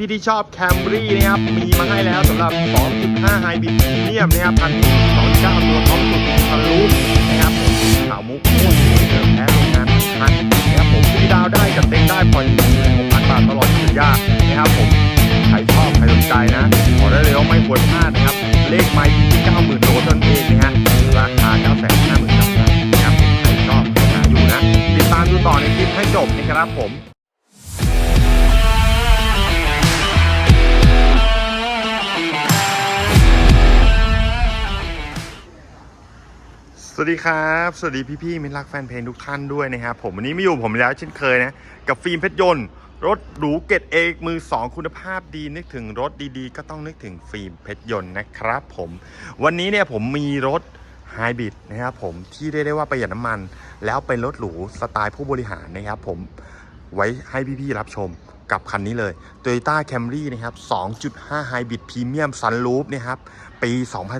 พี่ๆที่ชอบแคมรี่นะครับ มีมาให้แล้วสำหรับ 2.5 Hybrid Premium นะครับคันนี้2.9ตัวท็อปสุดทะลุนะครับผมขาวมุกโคตรสวยเดิมแท้โรงงานทันนะครับผมพี่ดาวได้จัดเต็มได้ผ่อน6,000 บาทตลอดสัญญานะครับผมใครชอบใครสนใจนะขอได้เลยว่าไม่ควรพลาดนะครับ เลขไมค์ที่ 90,000โลเท่านั้นเองนะฮะราคา 959,000บาทนะครับใครชอบใครหาอยู่นะ ติดตามดูต่อในคลิปให้จบนะครับผม สวัสดีครับ สวัสดีพี่ๆมิตรรักแฟนเพลงทุกท่านด้วยนะครับผมวันนี้ไม่อยู่ผมแล้วเช่นเคยนะ กับฟิล์มเพชรยนต์ รถหรูเกรดเอกมือ 2 คุณภาพดีนึกถึงรถดีๆ ก็ต้องนึกถึงฟิล์มเพชรยนต์นะครับผมวันนี้เนี่ยผมมีรถไฮบริดนะครับผมที่เรียกได้ว่าประหยัดน้ำมัน แล้วเป็นรถหรูสไตล์ผู้บริหารนะครับผมไว้ให้พี่ๆรับชม กับคันนี้เลย Toyota Camry นะครับ 2.5 Hybrid Premium Sunroof นะครับ ปี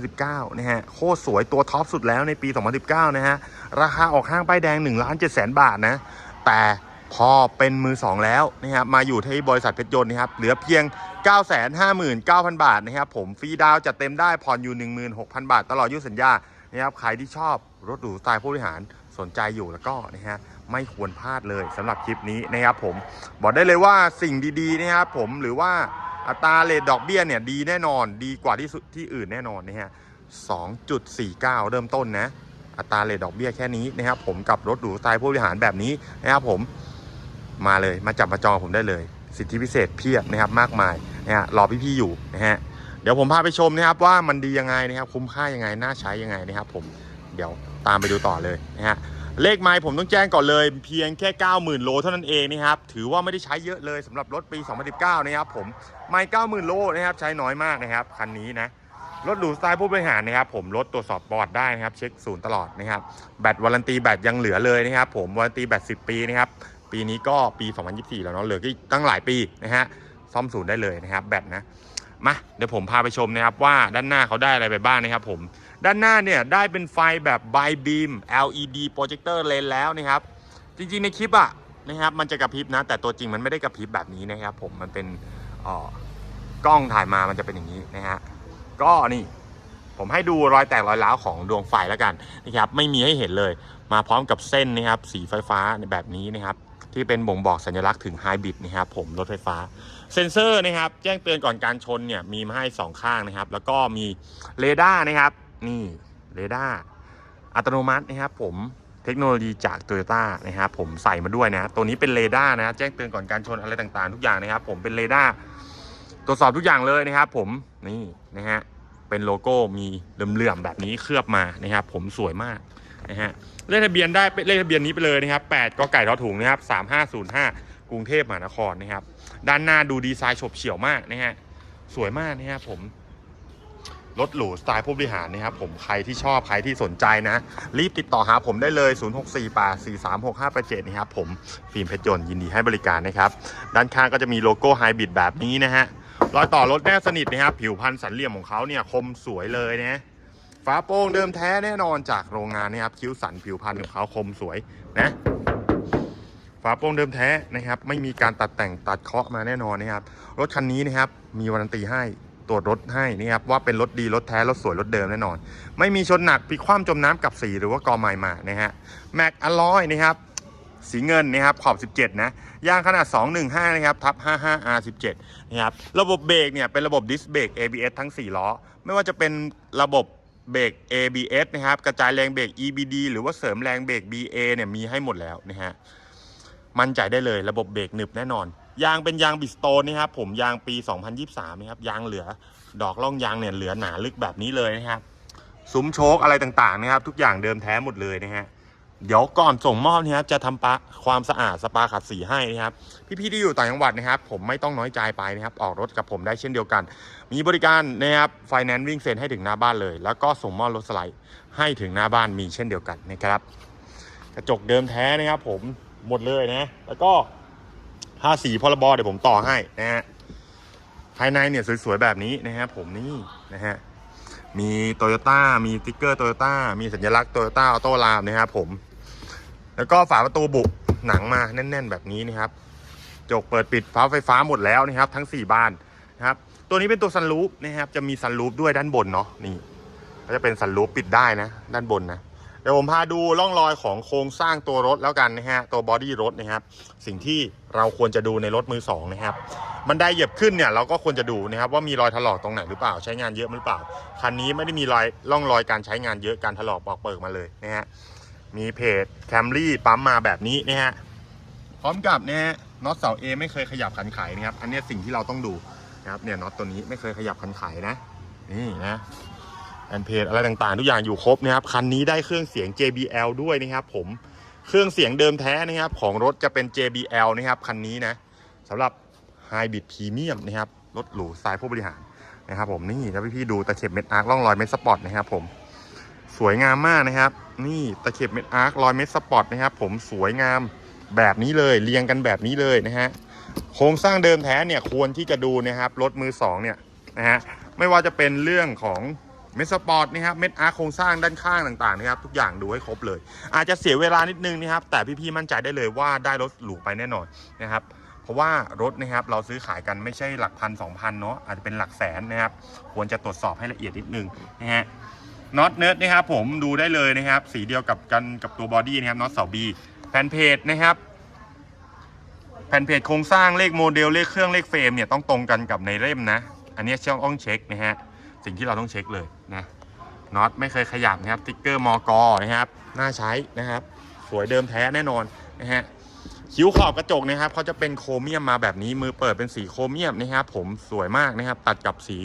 2019 นะฮะ โคตรสวยตัวท็อปสุดแล้วในปี 2019 นะฮะ ราคาออกห้างป้ายแดง1ล้าน7แสนบาทนะ แต่พอเป็นมือ 2 แล้วนะครับ มาอยู่ที่บริษัทเพชรยนต์นะครับ เหลือเพียง 959,000 บาทนะครับ ผมฟรีดาวน์จัดเต็มได้ผ่อนอยู่ 16,000 บาท ตลอดอายุสัญญา นะครับ ใครที่ชอบรถหรูสไตล์ผู้บริหาร สนใจอยู่แล้วก็นะฮะไม่ควรพลาดเลยสำหรับคลิปนี้นะครับผมบอกได้เลยว่าสิ่งดีๆนะครับผมหรือว่าอัตราเลทดอกเบี้ยเนี่ยดีแน่นอนดีกว่าที่สุดที่อื่นแน่นอนนะฮะ2.49 เริ่มต้นนะอัตราเลทดอกเบี้ยแค่นี้นะครับผมกับรถหรูสไตล์ผู้บริหารแบบนี้นะครับผมมาเลยมาจับมาจองผมได้เลย สิทธิพิเศษเพียบนะครับมากมายนะฮะรอพี่ๆอยู่นะฮะเดี๋ยวผมพาไปชมนะครับว่ามันดียังไงนะครับคุ้มค่ายังไงน่าใช้ยังไงนะครับผมเดี๋ยว ตามไปดูต่อเลยนะฮะเลขไมล์ผมต้องแจ้งก่อนเลย เพียงแค่ 90,000 โลเท่านั้นเองนะครับถือว่าไม่ได้ใช้เยอะเลยสำหรับรถปี 2019 นะครับผมไมล์90,000 โลนะครับใช้น้อยมากนะครับคันนี้นะรถหรูสไตล์ผู้บริหารนะครับผมรถตรวจสอบบอร์ดได้นะครับเช็คศูนย์ตลอดนะครับแบตวารันตีแบตยังเหลือเลยนะครับผมวารันตีแบต 10 ปีนะครับปีนี้ก็ปี 2024 แล้วเนาะเหลือก็ตั้งหลายปีนะฮะซ่อมศูนย์ได้เลยนะครับแบตนะมาเดี๋ยวผมพาไปชมนะครับว่าด้านหน้าเขาได้อะไรไปบ้างนะครับผม ด้านหน้าเนี่ยได้เป็นไฟแบบ by beam LED projector lens แล้วนะครับ จริงๆในคลิปอะนะครับมันจะกระพริบนะ แต่ตัวจริงมันไม่ได้กระพริบแบบนี้นะครับผมมันเป็นอ่อกล้องถ่ายมามันจะเป็นอย่างนี้นะฮะก็นี่ผมให้ดูรอยแตกรอยร้าวของดวงไฟแล้วกันนะครับไม่มีให้เห็นเลย มาพร้อมกับเส้นนะครับสีไฟฟ้าแบบนี้นะครับที่เป็นบ่งบอกสัญลักษณ์ถึงไฮบริดนะครับผมรถไฟฟ้า เซ็นเซอร์นะครับแจ้งเตือนก่อนการชนเนี่ยมีมาให้สองข้างนะครับ แล้วก็มีเรดาร์นะครับ นี่เรดาร์อัตโนมัตินะครับผมเทคโนโลยีจากโตโยต้านะครับผมใส่มาด้วยนะ ตัวนี้เป็นเรดาร์นะแจ้งเตือนก่อนการชนอะไรต่างๆ ทุกอย่างนะครับ ผมเป็นเรดาร์ตรวจสอบทุกอย่างเลยนะครับ ผมนี่นะฮะเป็นโลโก้มีเหลื่อมๆแบบนี้เคลือบมานะครับ ผมสวยมากนะฮะเลขทะเบียนได้เลขทะเบียนนี้ไปเลยนะครับ8กไก่ทอถุงนะครับ3505 กรุงเทพมหานครนะครับ ด้านหน้าดูดีไซน์ฉบเฉี่ยวมากนะฮะสวยมากนะครับผม รถหรูสไตล์ผู้บริหารนะครับผมใครที่ชอบใครที่สนใจนะ รีบติดต่อหาผมได้เลย 064 8 4 3 6 5 8 7นะครับผมฟิล์มเพชรยนต์ยินดีให้บริการนะครับ ด้านข้างก็จะมีโลโก้ไฮบริดแบบนี้นะฮะรอยต่อรถแน่สนิทนะครับผิวพันธ์สันเหลี่ยมของเขาเนี่ยคมสวยเลยนะฝาโป่งเดิมแท้แน่นอนจากโรงงานนะครับคิ้วสันผิวพันธ์ของเขาคมสวยนะฝาโป่งเดิมแท้นะครับ ไม่มีการตัดแต่งตัดเคาะมาแน่นอนนะครับ รถคันนี้นะครับ มีวารันตีให้ ตรวจรถให้นะครับว่าเป็นรถดีรถแท้รถสวยรถเดิมแน่นอน ไม่มีชนหนักพิคว่ำจมน้ำกับสีหรือว่ากอไม้มานะฮะแม็กอลลอยนะครับสีเงินนะครับขอบ 17 นะ ยางขนาด 215 นะครับ ทับ 55R17 นะครับ ระบบเบรกเนี่ย เป็นระบบดิสเบรก ABS ทั้ง 4 ล้อ ไม่ว่าจะเป็นระบบเบรก ABS นะครับ กระจายแรงเบรก EBD หรือว่าเสริมแรงเบรก BA เนี่ย มีให้หมดแล้วนะฮะ มั่นใจได้เลยระบบเบรกหนึบแน่นอน ยางเป็นยางบิสโตนนะครับผมยางปี 2023นะครับยางเหลือดอกล่องยางเนี่ยเหลือหนาลึกแบบนี้เลยนะครับซุ้มโชคอะไรต่างๆนะครับ ทุกอย่างเดิมแท้หมดเลยนะฮะเดี๋ยวก่อนส่งมอบนะครับจะทำปะความสะอาดสปาขัดสีให้นะครับ พี่ๆที่อยู่ต่างจังหวัดนะครับ ผมไม่ต้องน้อยใจไปนะครับ ออกรถกับผมได้เช่นเดียวกัน มีบริการนะครับไฟแนนซ์วิ่งเซ็นให้ถึงหน้าบ้านเลย แล้วก็ส่งมอบรถสไลด์ให้ถึงหน้าบ้านมีเช่นเดียวกันนะครับ กระจกเดิมแท้นะครับ ผมหมดเลยนะ แล้วก็ ผ้าสีพรบเดี๋ยวผมต่อให้นะฮะภายในเนี่ยสวยๆแบบนี้นะครับผมนี่นะฮะมีโตโยต้ามีสติ๊กเกอร์โตโยต้ามีสัญลักษณ์โตโยต้าออโต้ลามนะครับผม แล้วก็ฝาประตูบุหนังมาแน่น ๆ แบบนี้นะครับจกเปิดปิดฟ้าไฟฟ้าหมดแล้วนะครับ ทั้ง 4 บานนะครับ ตัวนี้เป็นตัวซันรูปนะครับ จะมีซันรูปด้วยด้านบนเนาะนี่ก็จะเป็นซันรูปปิดได้นะ ด้านบนนะ เดี๋ยวผมพาดูร่องรอยของโครงสร้างตัวรถแล้วกันนะฮะตัวบอดี้รถนะครับ สิ่งที่เราควรจะดูในรถมือสองนะครับบันไดเหยียบขึ้นเนี่ยเราก็ควรจะดูนะครับว่ามีรอยถลอกตรงไหนหรือเปล่าใช้งานเยอะหรือเปล่าคันนี้ไม่ได้มีรอยร่องรอยการใช้งานเยอะการถลอกปอกเปิกมาเลยนะฮะมีเพจแคมรี่ปั๊มมาแบบนี้นะฮะพร้อมกับนะฮะน็อตเสาเอไม่เคยขยับขันไขนะครับ อันนี้สิ่งที่เราต้องดูนะครับเนี่ยน็อตตัวนี้ไม่เคยขยับขันไขนะนี่นะ แอนเพจอะไรต่างๆ ทุกอย่างอยู่ครบนะครับคันนี้ได้เครื่องเสียง JBL ด้วยนะครับผมเครื่องเสียงเดิมแท้นะครับของรถจะเป็น JBL นะครับคันนี้นะสำหรับ Hybrid Premium นะครับรถหรูสไตล์ผู้บริหารนะครับผมนี่ถ้าพี่ๆดูตะเข็บเม็ดอาร์คล่องรอยเม็ดสปอร์ตนะครับผมสวยงามมากนะครับ นี่ตะเข็บเม็ดอาร์ครอยเม็ดสปอร์ตนะครับผมสวยงามแบบนี้เลยเรียงกันแบบนี้เลยนะฮะโครงสร้างเดิมแท้เนี่ยควรที่จะดูนะครับรถมือสองเนี่ยนะฮะไม่ว่าจะเป็นเรื่องของ เม็ดสปอร์ตนะครับเม็ดอาร์โครงสร้างด้านข้างต่างๆนะครับทุกอย่างดูให้ครบเลย อาจจะเสียเวลานิดนึงนะครับแต่พี่ๆมั่นใจได้เลยว่าได้รถหรูไปแน่นอนนะครับเพราะว่ารถนะครับเราซื้อขายกันไม่ใช่หลักพันสองพันเนาะอาจจะเป็นหลักแสนนะครับควรจะตรวจสอบให้ละเอียดนิดนึงนะฮะน็อตเนิร์ดนะครับผมดูได้เลยนะครับสีเดียวกับกันกับตัวบอดี้นะครับน็อตเสาบีแผ่นเพจนะครับแผ่นเพจโครงสร้างเลขโมเดลเลขเครื่องเลขเฟรมเนี่ยต้องตรงกันกับในเล่มนะ อันนี้ช่องต้องเช็คนะฮะสิ่งที่เราต้องเช็คเลย น็อตไม่เคยขยับนะครับติ๊กเกอร์มอกอนะครับน่าใช้นะครับ สวยเดิมแท้แน่นอนนะฮะคิ้วขอบกระจกนะครับเขาจะเป็นโครเมียมมาแบบนี้มือเปิดเป็นสีโครเมียมนะครับ ผมสวยมากนะครับ ตัดกับสี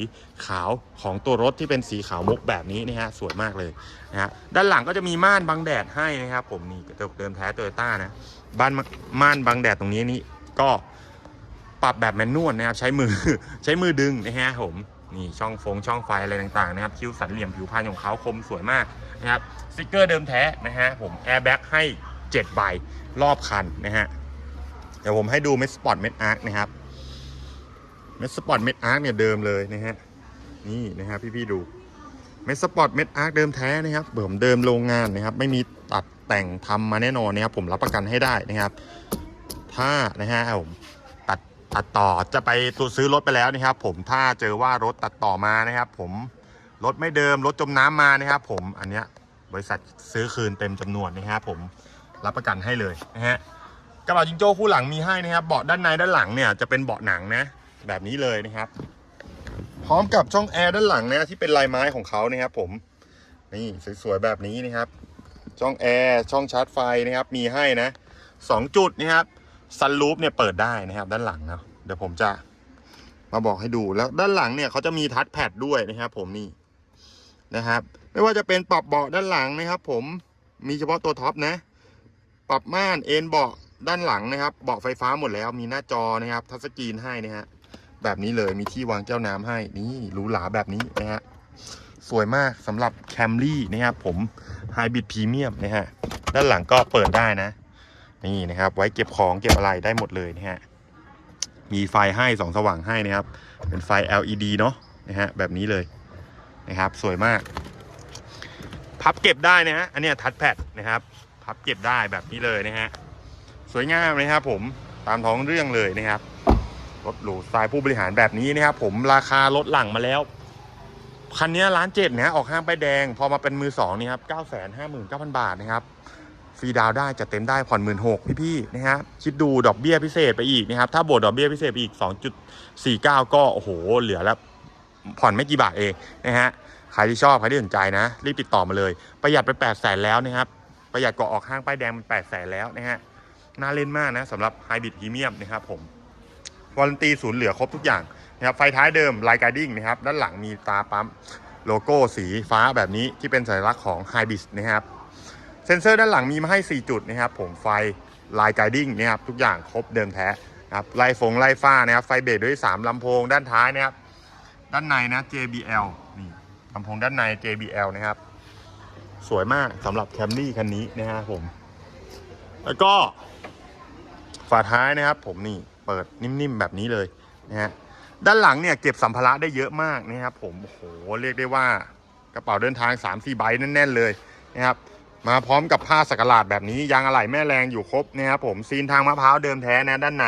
ขาวของตัวรถที่เป็นสีขาวมุกแบบนี้นะฮะสวยมากเลยนะฮะด้านหลังก็จะมีม่านบังแดดให้นะครับ ผมนี่กระจกเดิมแท้โตโยต้านะบ้านม่านบังแดดตรงนี้นี่ก็ปรับแบบแมนนวลนะครับ ใช้มือใช้มือดึงนะฮะผม นี่ช่องฟงช่องไฟอะไรต่างๆนะครับคิ้วสันเหลี่ยมผิวพรรณของเขาคมสวยมากนะครับสติกเกอร์เดิมแท้นะฮะผมแอร์แบ็กให้7ใบรอบคันนะฮะเดี๋ยวผมให้ดูเม็ดสปอร์ตเม็ดอาร์คนะครับเม็ดสปอร์ตเม็ดอาร์คเนี่ยเดิมเลยนะฮะนี่นะครับพี่ๆดูเม็ดสปอร์ตเม็ดอาร์คเดิมแท้นะครับเบิ่มเดิมโรงงานนะครับ ไม่มีตัดแต่งทำมาแน่นอนนะครับผมรับประกันให้ได้นะครับ ถ้านะฮะผม ตัดต่อจะไปตัวซื้อรถไปแล้วนะครับ ผมถ้าเจอว่ารถตัดต่อมานะครับ ผมรถไม่เดิมรถจมน้ำมานะครับ ผมอันเนี้ยบริษัทซื้อคืนเต็มจำนวนนะครับผมรับประกันให้เลยนะฮะกระเป๋าจิงโจ้คู่หลังมีให้นะครับเบาะด้านในด้านหลังเนี่ยจะเป็นเบาะหนังนะ แบบนี้เลยนะครับ พร้อมกับช่องแอร์ด้านหลังนะที่เป็นลายไม้ของเขานะครับ ผมนี่สวยๆแบบนี้นะครับ ช่องแอร์ช่องชาร์จไฟนะครับ มีให้นะสองจุดนะครับ ซันรูฟเนี่ยเปิดได้นะครับ ด้านหลังนะเดี๋ยวผมจะมาบอกให้ดูแล้วด้านหลังเนี่ยเขาจะมีทัชแพดด้วยนะครับผมนี่นะครับ ไม่ว่าจะเป็นปรับเบาะด้านหลังนะครับ ผมมีเฉพาะตัวท็อปนะ ปรับม่านเอ็นเบาะด้านหลังนะครับ เบาะไฟฟ้าหมดแล้ว มีหน้าจอนะครับ ทัชสกรีนให้นะฮะแบบนี้เลยมีที่วางแก้วน้ำให้นี่หรูหราแบบนี้นะฮะสวยมากสำหรับแคมรี่นะครับผมไฮบริดพรีเมียมนะฮะด้านหลังก็เปิดได้นะ นี่นะครับ ไว้เก็บของเก็บอะไรได้หมดเลยนะฮะมีไฟให้สองสว่างให้นะครับ เป็นไฟ LED เนาะนะฮะแบบนี้เลยนะครับ สวยมาก พับเก็บได้นะฮะอันนี้ทัชแพดนะครับ พับเก็บได้แบบนี้เลยนะฮะสวยงามนะครับผมตามท้องเรื่องเลยนะครับรถหรูสไตล์ผู้บริหารแบบนี้นะครับ ผมราคารถหลังมาแล้วคันนี้ล้านเจ็ดนะออกห้างไปแดง พอมาเป็นมือสองนี่ครับเก้าแสนห้าหมื่นเก้าพันบาทนะครับ ฟรีดาวได้จะเต็มได้ผ่อนหมื่นหกพี่ๆนะฮะคิดดูดอกเบี้ยพิเศษไปอีกนะครับ ถ้าบวกดอกเบี้ยพิเศษไปอีก 2.49 ก็โอ้โห เหลือแล้วผ่อนไม่กี่บาทเองนะฮะใครที่ชอบใครที่สนใจนะ รีบติดต่อมาเลย ประหยัดไป8 0 0แสนแล้วนะครับ ประหยัดกว่าออกห้างป้ายแดงมัน8 0 0แสนแล้วนะฮะน่าเล่นมากนะสำหรับไฮบริดพรีเมียมนะครับผมวารันตีศูนย์เหลือครบทุกอย่างนะครับไฟท้ายเดิมไลท์การ์ดิ้งนะครับด้านหลังมีตาปั๊มโลโก้สีฟ้าแบบนี้ที่เป็นสัญลักษณ์ของไฮบริดนะครับ เซนเซอร์ด้านหลังมีมาให้ 4 จุดนะครับผมไฟลายไกดิ้งนะครับทุกอย่างครบเดิมแท้นะครับไล่ฟงไล่ฟ้านะครับไฟเบรกด้วย 3ลำโพงด้านท้ายนะครับด้านในนะ JBL นี่ลำโพงด้านใน JBL นะครับ สวยมากสำหรับแคมรี่คันนี้นะฮะผม แล้วก็ฝาท้ายนะครับ ผมนี่เปิดนิ่มๆแบบนี้เลยนะฮะด้านหลังเนี่ยเก็บสัมภาระได้เยอะมากนะครับผมโอ้โหเรียกได้ว่ากระเป๋าเดินทาง3-4ใบแน่นๆเลยนะครับ มาพร้อมกับผ้าสักหลาดแบบนี้ยางอะไหล่แม่แรงอยู่ครบนะครับผมซีนทางมะพร้าวเดิมแท้นะด้านใน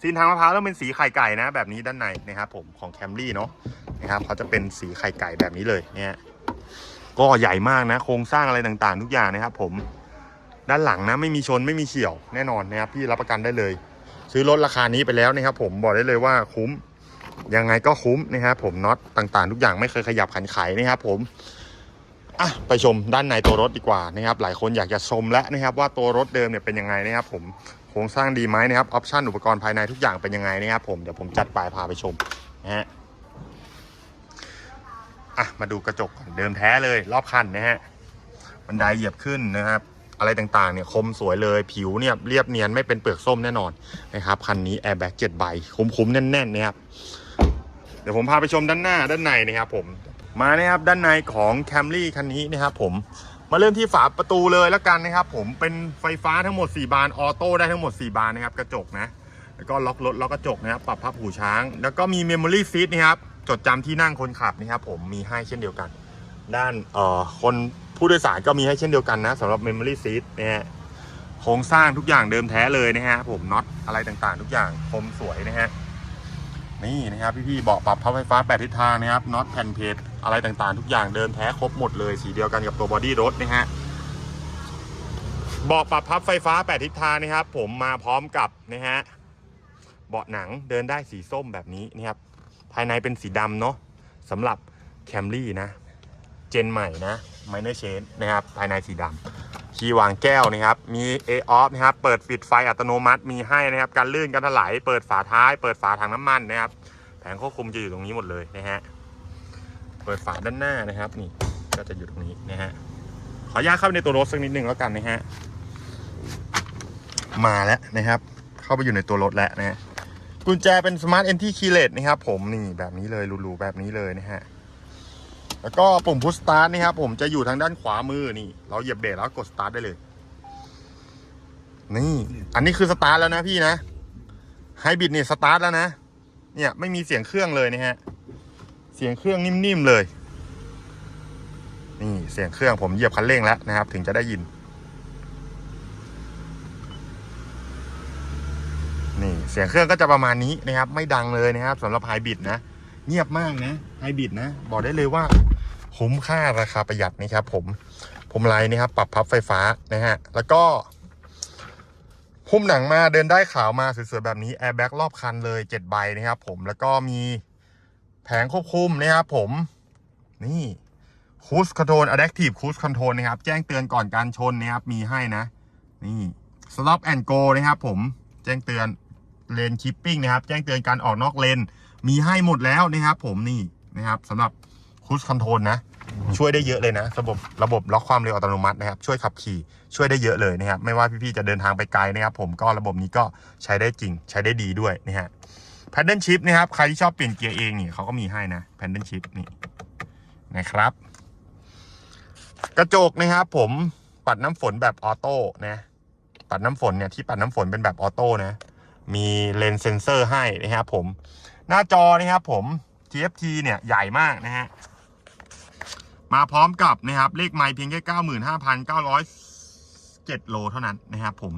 ซีนทางมะพร้าวต้องเป็นสีไข่ไก่นะ แบบนี้ด้านในนะครับผมของแคมรี่เนาะนะครับเขาจะเป็นสีไข่ไก่แบบนี้เลยเนี่ยก็ใหญ่มากนะ โครงสร้างอะไรต่างๆ ทุกอย่างนะครับผมด้านหลังนะไม่มีชนไม่มีเฉี่ยวแน่นอนนะครับพี่รับประกันได้เลย ซื้อรถราคานี้ไปแล้วนะครับผมบอกได้เลยว่าคุ้มยังไงก็คุ้มนะครับผมน็อตต่างๆ ทุกอย่างไม่เคยขยับขันไขนะครับผม อะไปชมด้านในตัวรถดีกว่านะครับ หลายคนอยากจะชมแล้วนะครับ ว่าตัวรถเดิมเนี่ยเป็นยังไงนะครับผมโครงสร้างดีไหมนะครับออปชั่นอุปกรณ์ภายในทุกอย่างเป็นยังไงนะครับผมเดี๋ยวผมจัดปลายพาไปชมนะฮะอะมาดูกระจกก่อนเดิมแท้เลย รอบคันนะฮะบันไดเหยียบขึ้นนะครับ อะไรต่างๆเนี่ยคมสวยเลยผิวเนี่ยเรียบเนียนไม่เป็นเปลือกส้มแน่นอนนะครับคันนี้แอร์แบ็กเจ็ดใบคุ้มๆแน่นๆนะครับเดี๋ยวผมพาไปชมด้านหน้าด้านในนะครับผม มานะครับด้านในของ Camry คันนี้นะครับผมมาเริ่มที่ฝาประตูเลยแล้วกันนะครับ ผมเป็นไฟฟ้าทั้งหมด 4 บานออโต้ได้ทั้งหมด 4 บานนะครับกระจกนะแล้วก็ล็อกรถล็อกกระจกนะครับปรับพับหูช้าง แล้วก็มี Memory Seat นะครับจดจำที่นั่งคนขับนะครับผมมีให้เช่นเดียวกัน ด้านเอ่อคนผู้โดยสารก็มีให้เช่นเดียวกันนะสำหรับ Memory Seat นะฮะโครงสร้างทุกอย่างเดิมแท้เลยนะฮะผมน็อตอะไรต่างๆ ทุกอย่างคมสวยนะฮะนี่นะครับพี่ๆเบาะปรับพับไฟฟ้าแปดทิศทางนะครับน็อตแผ่นเพจ อะไรต่างๆ ทุกอย่างเดินแท้ครบหมดเลยสีเดียวกันกับตัวบอดี้รถนะฮะเบาะปรับพับไฟฟ้าแปดทิศทางนะครับ ผมมาพร้อมกับนะฮะเบาะหนังเดินได้สีส้มแบบนี้นะครับภายในเป็นสีดำเนาะสำหรับแคมรี่นะ เจนใหม่นะ Minor Change นะครับ ภายในสีดำคีย์วางแก้วนะครับ มี A off นะครับ เปิดปิดไฟอัตโนมัติมีให้นะครับการลื่นการถลายเปิดฝาท้าย เปิดฝาถังน้ำมันนะครับ แผงควบคุมจะอยู่ตรงนี้หมดเลยนะฮะ ปิดฝาด้านหน้านะครับนี่ก็จะอยู่ตรงนี้นะฮะขออนุญาตเข้าไปในตัวรถสักนิดนึงแล้วกันนะฮะมาแล้วนะครับ เข้าไปอยู่ในตัวรถแล้วนะฮะกุญแจเป็น Smart Entry Keyless นะครับผมนี่แบบนี้เลยรูๆแบบนี้เลยนะฮะแล้วก็ปุ่มพุชสตาร์ทนี่ครับผมจะอยู่ทางด้านขวามือนี่ เราเหยียบเบรกแล้วกดสตาร์ทได้เลย นี่ อันนี้คือสตาร์ทแล้วนะพี่นะไฮบริดเนี่ยสตาร์ทแล้วนะเนี่ยไม่มีเสียงเครื่องเลยนะฮะ เสียงเครื่องนิ่มๆเลย นี่เสียงเครื่องผมเหยียบคันเร่งแล้วนะครับ ถึงจะได้ยิน นี่เสียงเครื่องก็จะประมาณนี้นะครับ ไม่ดังเลยนะครับสำหรับไฮบริดนะ เงียบมากนะไฮบริดนะ บอกได้เลยว่าคุ้มค่าราคาประหยัดนะครับ ผมผมไลน์นะครับ ปรับพับไฟฟ้านะฮะ แล้วก็หุ้มหนังมาเดินได้ขาวมาสวยๆแบบนี้แอร์แบ็กรอบคันเลย7ใบนะครับผมแล้วก็มี แผงควบคุมนะครับผม นี่คูสคอนโทรลอะแดกทีฟคูสคอนโทรลนะครับ แจ้งเตือนก่อนการชนนะครับ มีให้นะ นี่ stop and go นะครับผม แจ้งเตือนเลนคิปปิ้งนะครับ แจ้งเตือนการออกนอกเลน มีให้หมดแล้วนะครับผมนี่นะครับสำหรับคูสคอนโทรลนะ ช่วยได้เยอะเลยนะ ระบบระบบล็อกความเร็วอัตโนมัตินะครับ ช่วยขับขี่ช่วยได้เยอะเลยนะครับ ไม่ว่าพี่ๆจะเดินทางไปไกลนะครับ ผมก็ระบบนี้ก็ใช้ได้จริง ใช้ได้ดีด้วยนะฮะ แพดเดิลชิพนะครับ ใครที่ชอบเปลี่ยนเกียร์เองนี่เขาก็มีให้นะแพดเดิลชิพนี่นะครับ กระจกนะครับ ผมปัดน้ำฝนแบบออโต้นะ ปัดน้ำฝนเนี่ยที่ปัดน้ำฝนเป็นแบบออโต้นะ มีเลนส์เซนเซอร์ให้นะครับผม หน้าจอนะครับผม TFT เนี่ยใหญ่มากนะฮะมาพร้อมกับนะครับ เลขไมล์เพียงแค่95,907โลเท่านั้นนะครับผม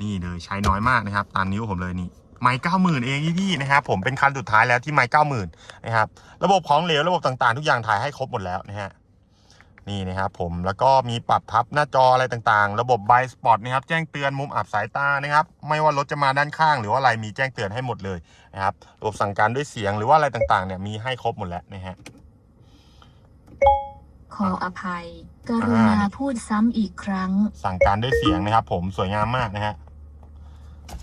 นี่เลยใช้น้อยมากนะครับ ตามนิ้วผมเลยนี่ ไมล์90,000เองพี่ๆนะครับผมเป็นคันสุดท้ายแล้วที่ไมล์90,000นะครับระบบของเหลวระบบต่างๆ ทุกอย่างถ่ายให้ครบหมดแล้วนะฮะนี่นะครับผมแล้วก็มีปรับพับหน้าจออะไรต่างๆ ระบบไบสปอตนะครับแจ้งเตือนมุมอับสายตานะครับไม่ว่ารถจะมาด้านข้าง หรือว่าอะไรมีแจ้งเตือนให้หมดเลยนะครับระบบสั่งการด้วยเสียงหรือว่าอะไรต่างๆเนี่ยมีให้ครบหมดแล้วนะฮะขออภัย กรุณาพูดซ้ำอีกครั้ง สั่งการด้วยเสียงนะครับผมสวยงามมากนะฮะ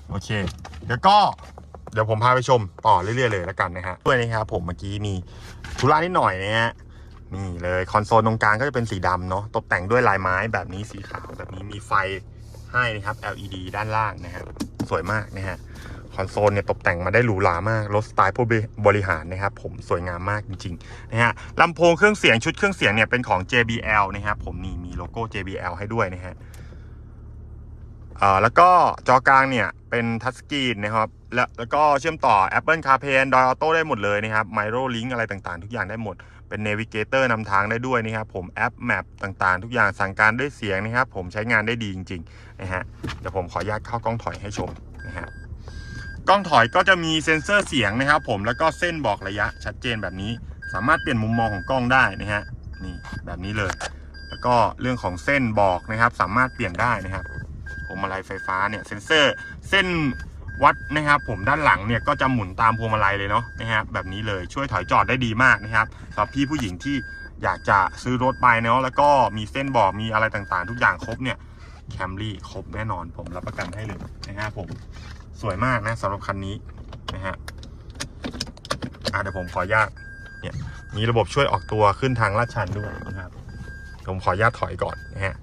โอเคเดี๋ยวก็เดี๋ยวผมพาไปชมต่อเรื่อย ๆ เลยแล้วกันนะฮะด้วยนะครับผมเมื่อกี้มีธุระนิดหน่อยนะฮะนี่เลยคอนโซลตรงกลางก็จะเป็นสีดำเนาะตกแต่งด้วยลายไม้แบบนี้สีขาวแบบนี้มีไฟให้นะครับ LED ด้านล่างนะฮะสวยมากนะฮะคอนโซลเนี่ยตกแต่งมาได้หรูหรามากรถสไตล์ผู้บริหารนะครับผมสวยงามมากจริงๆนะฮะลำโพงเครื่องเสียงชุดเครื่องเสียงเนี่ยเป็นของ JBL นะครับผมนี่มีโลโก้ JBL ให้ด้วยนะฮะ อ่าแล้วก็จอกลางเนี่ยเป็นทัชสกรีนนะครับ แล้วแล้วก็เชื่อมต่อ Apple CarPlay Android Auto ได้หมดเลยนะครับ Micro Link อะไรต่างๆ ทุกอย่างได้หมด เป็น Navigator นำทางได้ด้วยนะครับ ผมแอป Map ต่างๆ ทุกอย่างสั่งการด้วยเสียงนะครับ ผมใช้งานได้ดีจริงๆนะฮะเดี๋ยวผมขออนุญาตเข้ากล้องถอยให้ชมนะฮะกล้องถอยก็จะมีเซ็นเซอร์เสียงนะครับ ผมแล้วก็เส้นบอกระยะชัดเจนแบบนี้ สามารถเปลี่ยนมุมมองของกล้องได้นะฮะนี่แบบนี้เลย แล้วก็เรื่องของเส้นบอกนะครับ สามารถเปลี่ยนได้นะครับ วงมาลัยไฟฟ้าเนี่ยเซ็นเซอร์เส้นวัดนะครับผมด้านหลังเนี่ยก็จะหมุนตามพวงมาลัยเลยเนาะนะฮะแบบนี้เลยช่วยถอยจอดได้ดีมากนะครับสำหรับพี่ผู้หญิงที่อยากจะซื้อรถไปเนาะแล้วก็มีเส้นบอกมีอะไรต่างๆ ทุกอย่างครบเนี่ยแคมรี่ครบแน่นอนผมรับประกันให้เลยนะฮะผมสวยมากนะสำหรับคันนี้นะฮะอะเดี๋ยวผมขออนุญาตเนี่ยมีระบบช่วยออกตัวขึ้นทางลาดชันด้วยนะครับผมขออนุญาตถอยก่อนนะฮะ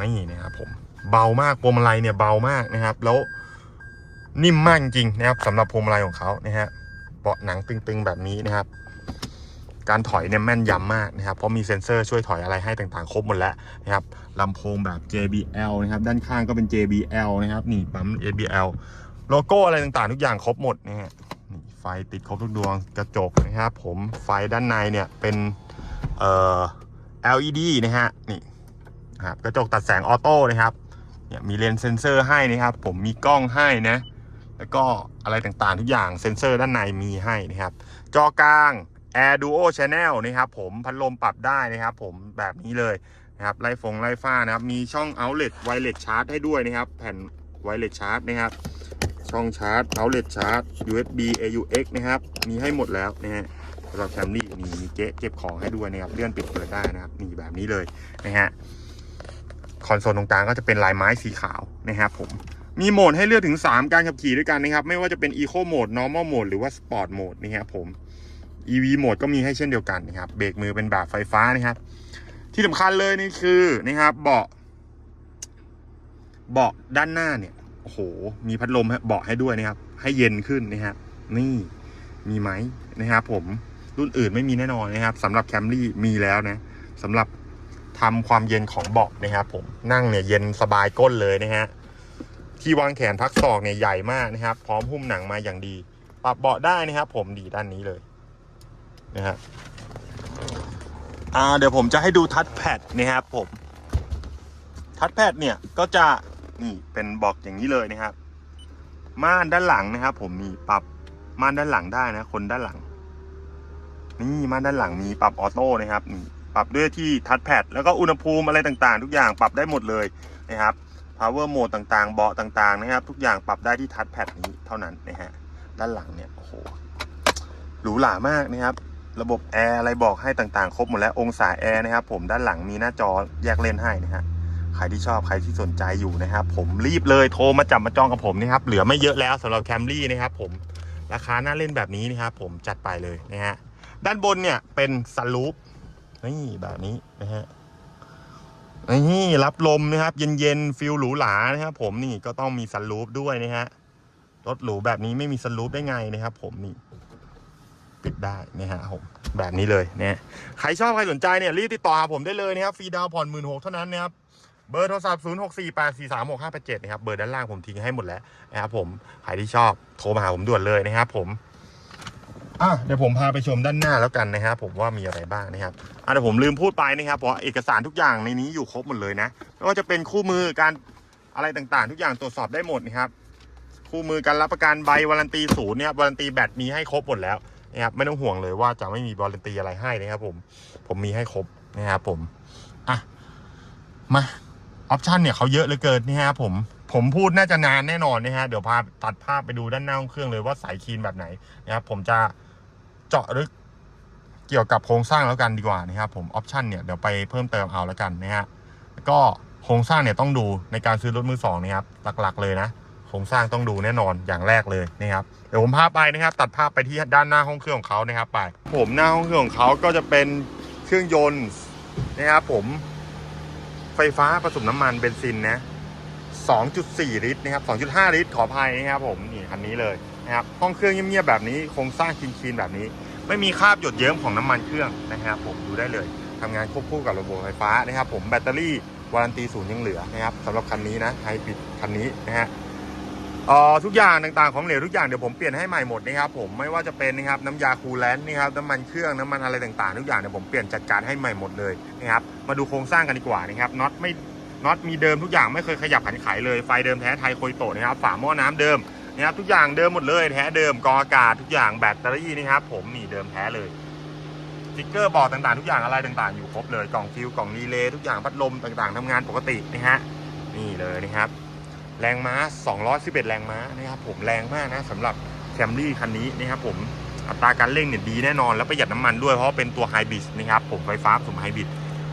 นี่นะครับผม เบามากพวงมาลัยเนี่ยเบามากนะครับ แล้วนิ่มมากจริงๆนะครับสำหรับพวงมาลัยของเขานะฮะเบาะหนังตึงๆแบบนี้นะครับ การถอยเนี่ยแม่นยำมากนะครับ เพราะมีเซ็นเซอร์ช่วยถอยอะไรให้ต่างๆ ครบหมดแล้วนะครับลำโพงแบบ JBL นะครับ ด้านข้างก็เป็น JBL นะครับ นี่ปั๊ม JBL โลโก้อะไรต่างๆ ทุกอย่างครบหมดนะฮะนี่ไฟติดครบทุกดวงกระจกนะครับผมไฟด้านในเนี่ยเป็นเอ่อ LED นะฮะนี่ครับกระจกตัดแสงออโต้นะครับ เนี่ยมีเลนส์เซนเซอร์ให้นะครับ ผมมีกล้องให้นะ แล้วก็อะไรต่างๆทุกอย่างเซนเซอร์ด้านในมีให้นะครับ จอกลาง Air Duo Channel นะครับผมพัดลมปรับได้นะครับ ผมแบบนี้เลยนะครับไล่ฟงไล่ฟ้านะครับ มีช่อง Outlet Wireless Charge ให้ด้วยนะครับ แผ่น Wireless Charge นะครับ ช่องชาร์จ Outlet Charge USB AUX นะครับ มีให้หมดแล้วนะฮะสำหรับแคมรี่มีมีเก๊ะเก็บของให้ด้วยนะครับเลื่อนปิดเปิดได้นะครับนี่แบบนี้เลยนะฮะ คอนโซลตรงกลางก็จะเป็นลายไม้สีขาวนะครับผมมีโหมดให้เลือกถึง 3 การขับขี่ด้วยกันนะครับ ไม่ว่าจะเป็น Eco Mode Normal Mode หรือว่า Sport Mode นะครับผม EV Mode ก็มีให้เช่นเดียวกันนะครับ เบรกมือเป็นแบบไฟฟ้านะครับ ที่สำคัญเลยนี่คือนะครับเบาะ เบาะด้านหน้าเนี่ยโอ้โห มีพัดลมเบาะให้ด้วยนะครับ ให้เย็นขึ้นนะครับนี่มีไหมนะครับผมรุ่นอื่นไม่มีแน่นอนนะครับสำหรับแคมรี่มีแล้วนะสำหรับ ทำความเย็นของเบาะนะครับผมนั่งเนี่ยเย็นสบายก้นเลยนะฮะที่วางแขนพักศอกเนี่ยใหญ่มากนะครับ พร้อมหุ้มหนังมาอย่างดี ปรับเบาะได้นะครับ ผมดีด้านนี้เลยนะฮะอ่าเดี๋ยวผมจะให้ดูทัชแพดนะครับผมทัชแพดเนี่ยก็จะนี่เป็นบอกอย่างนี้เลยนะครับ ม่านด้านหลังนะครับ ผมมีปรับม่านด้านหลังได้นะ คนด้านหลัง นี่ม่านด้านหลังมีปรับออโต้นะครับนี่ ปรับด้วยที่ทัชแพดแล้วก็อุณหภูมิอะไรต่างๆ ทุกอย่างปรับได้หมดเลยนะครับ power mode ต่างๆ เบาะต่างๆ นะครับ ทุกอย่างปรับได้ที่ทัชแพดนี้เท่านั้นนะฮะด้านหลังเนี่ยโอ้โหหรูหรามากนะครับ ระบบแอร์อะไรบอกให้ต่างๆ ครบหมดแล้วองศาแอร์นะครับ ผมด้านหลังมีหน้าจอแยกเล่นให้นะฮะใครที่ชอบใครที่สนใจอยู่นะครับ ผมรีบเลยโทรมาจับมาจองกับผมนะครับ เหลือไม่เยอะแล้วสำหรับแคมรี่นะครับ ผมราคาน่าเล่นแบบนี้นะครับ ผมจัดไปเลยนะฮะด้านบนเนี่ยเป็นซันรูฟ นี่แบบนี้นะฮะนี่รับลมนะครับ เย็นๆฟิลหรูหรานะครับผมนี่ก็ต้องมีซันรูฟด้วยนะฮะรถหรูแบบนี้ไม่มีซันรูฟได้ไงนะครับ ผมนี่ปิดได้นะฮะผมแบบนี้เลยเนะใครชอบใครสนใจเนี่ยรีบติดต่อหาผมได้เลยนะครับฟรีดาวน์ผ่อนหมื่นหกเท่านั้นนะครับเบอร์โทรศัพท์ 0 6 4 8 4 3 6 5 8 7 นะครับ เบอร์ด้านล่างผมทิ้งให้หมดแล้วนะครับผม ใครที่ชอบโทรมาหาผมด่วนเลยนะครับผม อะเดี๋ยวผมพาไปชมด้านหน้าแล้วกันนะครับผมว่ามีอะไรบ้างนะครับอะเดี๋ยวผมลืมพูดไปนะครับเพราะเอกสารทุกอย่างในนี้อยู่ครบหมดเลยนะไม่ว่าจะเป็นคู่มือการอะไรต่างๆ ทุกอย่างตรวจสอบได้หมดนะครับ คู่มือการรับประกันใบวารันตีศูนย์เนี่ยวารันตีแบตมีให้ครบหมดแล้วนะครับไม่ต้องห่วงเลยว่าจะไม่มีวารันตีอะไรให้นะครับผมผมมีให้ครบนะครับผมอะมาออปชันเนี่ยเขาเยอะเหลือเกินนะฮะผมผมพูดน่าจะนานแน่นอนนะฮะเดี๋ยวพาตัดภาพไปดูด้านหน้าของเครื่องเลยว่าสายคีนแบบไหนนะครับผมจะ เจาะลึกเกี่ยวกับโครงสร้างแล้วกันดีกว่านะครับผมออปชันเนี่ยเดี๋ยวไปเพิ่มเติมเอาแล้วกันนะฮะก็โครงสร้างเนี่ยต้องดูในการซื้อรถมือสองนะครับหลักๆ เลยนะโครงสร้างต้องดูแน่นอนอย่างแรกเลยนะครับเดี๋ยวผมพาไปนะครับ ตัดภาพไปที่ด้านหน้าห้องเครื่องของเขานะครับไป ผมหน้าห้องเครื่องของเขาก็จะเป็นเครื่องยนต์นะครับผมไฟฟ้าผสมน้ำมันเบนซินนะ2.4 ลิตรนะครับ2.5 ลิตรขออภัยนะครับผมนี่คันนี้เลย นะครับห้องเครื่องเงียบๆแบบนี้โครงสร้างคลีนๆแบบนี้ ไม่มีคราบหยดเยิ้มของน้ำมันเครื่องนะครับผมดูได้เลยทำงานควบคู่กับระบบไฟฟ้านะครับผมแบตเตอรี่วารันตีศูนย์ยังเหลือนะครับสำหรับคันนี้นะไฮบริดคันนี้นะฮะเอ่อทุกอย่างต่างๆของเหลวทุกอย่างเดี๋ยวผมเปลี่ยนให้ใหม่หมดนะครับผมไม่ว่าจะเป็นนะครับน้ำยาคูลแลนต์นะครับน้ำมันเครื่องน้ำมันอะไรต่างๆ ทุกอย่างเดี๋ยวผมเปลี่ยนจัดการให้ใหม่หมดเลยนะครับมาดูโครงสร้างกันดีกว่านะครับน็อตไม่น็อตมีเดิมทุกอย่างไม่เคยขยับขันไขเลยไฟเดิมแท้ไทยโคยโตนะครับฝาหม้อน้ำเดิม นะครับทุกอย่างเดิมหมดเลยแท้เดิมกองอากาศทุกอย่างแบตเตอรี่นะครับผมนี่เดิมแท้เลยสติ๊กเกอร์บอร์ดต่างๆ ทุกอย่างอะไรต่างๆ อยู่ครบเลยกล่องฟิวกล่องรีเลย์ทุกอย่างพัดลมต่างๆทำงานปกตินะฮะนี่เลยนะครับ แรงม้า 211 แรงม้านะครับผมแรงมากนะสำหรับแคมรี่คันนี้นะครับผมอัตราการเร่งเนี่ยดีแน่นอน แล้วประหยัดน้ำมันด้วยเพราะเป็นตัวไฮบริดนะครับผมไฟฟ้าผสมไฮบริด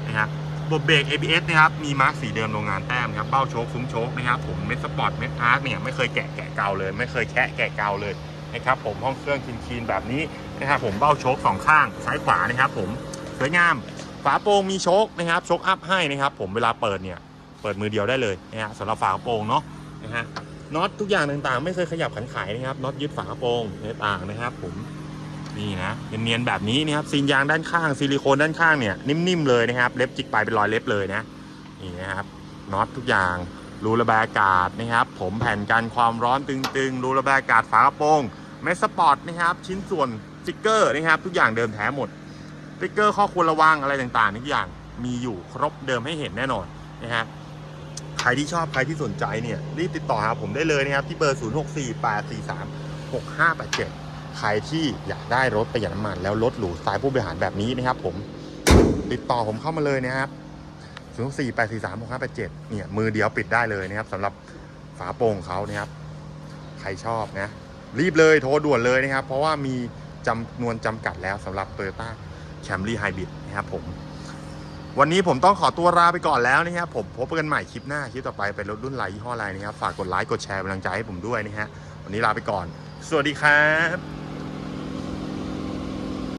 นะครับ บบเบรก ABS นะครับ มีมาร์กสีเดิมโรงงานแต้มครับเบ้าโชคซุ้มโชคนะครับผม เมสสปอร์ต เมสอาร์คเนี่ยไม่เคยแกะแกะเกาเลย ไม่เคยแคะแกะเกาเลยนะครับผม ห้องเครื่องคีนๆแบบนี้นะครับผมเบ้าโชคสองข้าง ซ้ายขวานะครับผม สวยงาม ฝาโปร่งมีโชคนะครับ โชคอัพให้นะครับผม เวลาเปิดเนี่ย เปิดมือเดียวได้เลยนะฮะสำหรับฝาโปรงเนาะนะฮะ น็อตทุกอย่างต่างๆ ไม่เคยขยับขันไขนะครับ น็อตยึดฝาโปรงต่างๆนะครับผม นี่นะเนียนๆแบบนี้นะครับซีนยางด้านข้างซิลิโคนด้านข้างเนี่ยนิ่มๆเลยนะครับ เล็บจิกไปเป็นรอยเล็บเลยนะนี่นะครับน็อตทุกอย่างรูระบายอากาศนะครับ ผมแผ่นกันความร้อนตึงๆรูระบายอากาศฝากระโปรงเมสสปอร์ตนะครับ ชิ้นส่วนสติ๊กเกอร์นะครับ ทุกอย่างเดิมแท้หมดสติ๊กเกอร์ข้อควรระวังอะไรต่างๆทุกอย่างมีอยู่ครบเดิมให้เห็นแน่นอนนะฮะใครที่ชอบใครที่สนใจเนี่ยรีบติดต่อหาผมได้เลยนะครับ ที่เบอร์ 0648436587 ใครที่อยากได้รถประหยัดน้ำมันแล้วรถหรูสไตล์ผู้บริหารแบบนี้นะครับผม ติดต่อผมเข้ามาเลยนะครับ0 4 8 4 3 6 5 8 7เนี่ยมือเดียวปิดได้เลยนะครับสำหรับฝาโป่งเขานะครับ ใครชอบนะรีบเลยโทรด่วนเลยนะครับ เพราะว่ามีจำนวนจำกัดแล้วสำหรับ Toyota Camry Hybrid นะครับผม วันนี้ผมต้องขอตัวลาไปก่อนแล้วนะครับผมพบกันใหม่คลิปหน้าคลิปต่อไปเป็นรถรุ่นไหลยี่ห้ออะไรนะครับ ฝากกดไลค์กดแชร์กำลังใจให้ผมด้วยนะฮะวันนี้ลาไปก่อน สวัสดีครับ